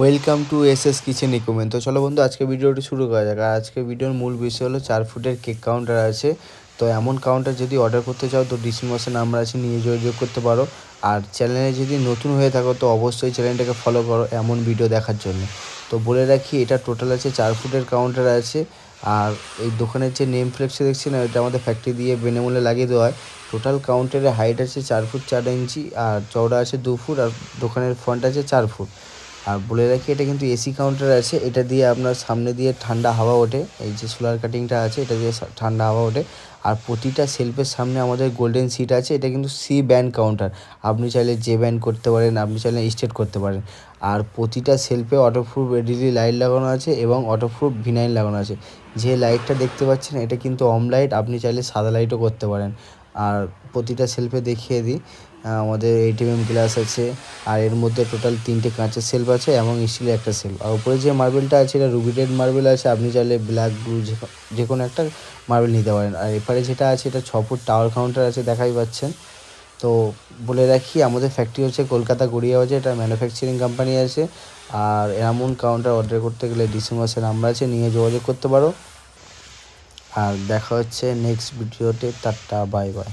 Welcome to S S kitchen recommend তো চলো বন্ধু, আজকে ভিডিওটি শুরু করা যাক। আর আজকে ভিডিওর মূল বিষয় হলো চার ফুটের কেক কাউন্টার আছে। তো এমন কাউন্টার যদি অর্ডার করতে চাও, তো ডিসি ডিসক্রিপশন নাম্বার আছে, নিয়ে যোগাযোগ করতে পারো। আর চ্যানেলে যদি নতুন হয়ে থাকো, তো অবশ্যই চ্যানেলটাকে ফলো করো এমন ভিডিও দেখার জন্য। তো বলে রাখি, এটা টোটাল আছে, চার ফুটের কাউন্টার আছে। আর এই দোকানের যে নেম ফ্লেক্সে দেখছি না, এটা আমাদের ফ্যাক্টরি দিয়ে বেনেমূলে লাগিয়ে দেওয়া হয়। টোটাল কাউন্টারের হাইট আছে চার ফুট চার ইঞ্চি আর চওড়া আছে দু ফুট, আর দোকানের ফ্রন্ট আছে চার ফুট। আর বলে রাখি, এটা কিন্তু এসি কাউন্টার আছে। এটা দিয়ে আপনার সামনে দিয়ে ঠান্ডা হাওয়া ওঠে। এই যে সোলার কাটিংটা আছে, এটা দিয়ে ঠান্ডা হাওয়া ওঠে। আর প্রতিটা সেলফের সামনে আমাদের গোল্ডেন সিট আছে, এটা কিন্তু সি ব্যান্ড কাউন্টার আপনি চাইলে জে ব্যান্ড করতে পারেন, আপনি চাইলে স্টেট করতে পারেন। আর প্রতিটা সেলফে অটোপ্রুফ এলইডি লাইট লাগানো আছে এবং অটোপ্রুফ ভিনাইল লাগানো আছে। যে লাইটটা দেখতে পাচ্ছেন, এটা কিন্তু অম লাইট আপনি চাইলে সাদা লাইটও করতে পারেন। আর প্রতিটা সেলফে দেখিয়ে দিই। আমাদের এইটিএম গ্লাস আছে, আর এর মধ্যে টোটাল তিনটে কাঁচের সেলফ আছে এবং স্টিলের একটা সেলফ আর উপরে যে মার্বেলটা আছে, এটা রুবি রেড মার্বেল আছে, আপনি চাইলে ব্ল্যাক ব্লু যে কোনো একটা মার্বেল নিতে পারেন। আর এপারে যেটা আছে, এটা ছ ফুট টাওয়ার কাউন্টার আছে, দেখাই পাচ্ছেন। তো বলে রাখি, আমাদের ফ্যাক্টরি হচ্ছে কলকাতা গড়িয়া আছে এটা ম্যানুফ্যাকচারিং কোম্পানি আছে। আর এমন কাউন্টার অর্ডার করতে গেলে ডিসেম্বরের নাম্বার আছে, নিয়ে যোগাযোগ করতে পারো। আর দেখা হচ্ছে নেক্সট ভিডিওতে টাটা বাই বাই